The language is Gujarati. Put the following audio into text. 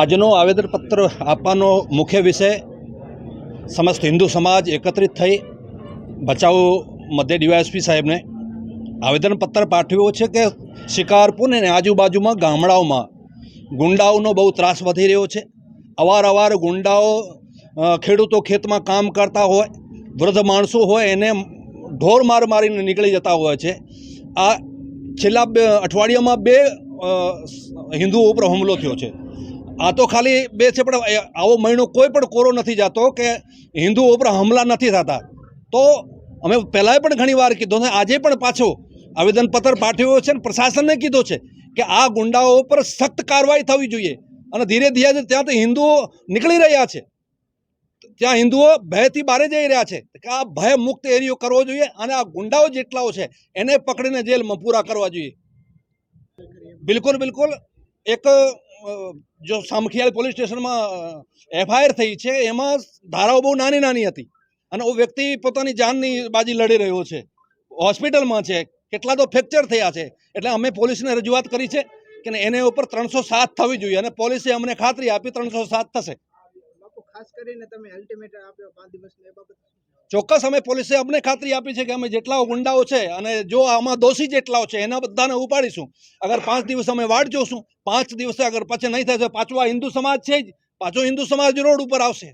આજનો આવેદનપત્ર આપવાનો મુખ્ય વિષય સમસ્ત હિન્દુ સમાજ એકત્રિત થઈ બચાવ મધ્ય ડીવાયએસપી સાહેબને આવેદનપત્ર પાઠવ્યું છે કે શિકારપુર અને આજુબાજુમાં ગામડાઓમાં ગુંડાઓનો બહુ ત્રાસ વધી રહ્યો છે. અવારનવાર ગુંડાઓ ખેડૂતો ખેતમાં કામ કરતા હોય, વૃદ્ધ માણસો હોય, એને ઢોર માર મારીને નીકળી જતા હોય છે. આ છેલ્લા બે અઠવાડિયામાં બે હિન્દુઓ ઉપર હુમલો થયો છે. આ તો ખાલી બે છે, પણ આવો મહિનો કોઈ પણ કોરો નથી જતો કે હિન્દુઓ ઉપર હુમલા નથી થતા. તો અમે પહેલાંય પણ ઘણી વાર કીધું ને, આજે પણ પાછો આવેદનપત્ર પાઠવ્યો છે અને પ્રશાસનને કીધો છે કે આ ગુંડાઓ ઉપર સખ્ત કાર્યવાહી થવી જોઈએ. અને ધીરે ધીરે ત્યાં તો હિન્દુઓ નીકળી રહ્યા છે. ત્યાં હિન્દુઓ ભયથી બહાર જઈ રહ્યા છે કે આ ભય મુક્ત એરિયો કરવો જોઈએ અને આ ગુંડાઓ જેટલાઓ છે એને પકડીને જેલમાં પૂરા કરવા જોઈએ. બિલકુલ બિલકુલ. એક જો સામખિયાળ પોલીસ સ્ટેશનમાં એફઆઈઆર થઈ છે, એમાં ધારાઓ બહુ નાની નાની હતી. અને ઓ વ્યક્તિ પોતાની જાનની બાજી લડી રહ્યો છે. હોસ્પિટલમાં છે, કેટલા તો ફ્રેક્ચર થયા છે. એટલે અમે પોલીસને રજૂઆત કરી છે કે એને ઉપર ત્રણસો સાત થવી જોઈએ અને પોલીસે અમને ખાતરી આપી ત્રણસો સાત થશે. ખાસ કરીને તમે અલ્ટિમેટ આપ્યો પાંચ દિવસનો બાબત ચોક્કસ અમે પોલીસે અમને ખાતરી આપી છે કે અમે જેટલા ગુંડાઓ છે અને જો આમાં દોષી જેટલાઓ છે, એના બધાને ઉપાડીશું. અગર પાંચ દિવસ અમે વાટ જોશું, પાંચ દિવસે અગર પછી નહીં થશે પાછો આ હિન્દુ સમાજ છે જ. પાછો હિન્દુ સમાજ રોડ ઉપર આવશે.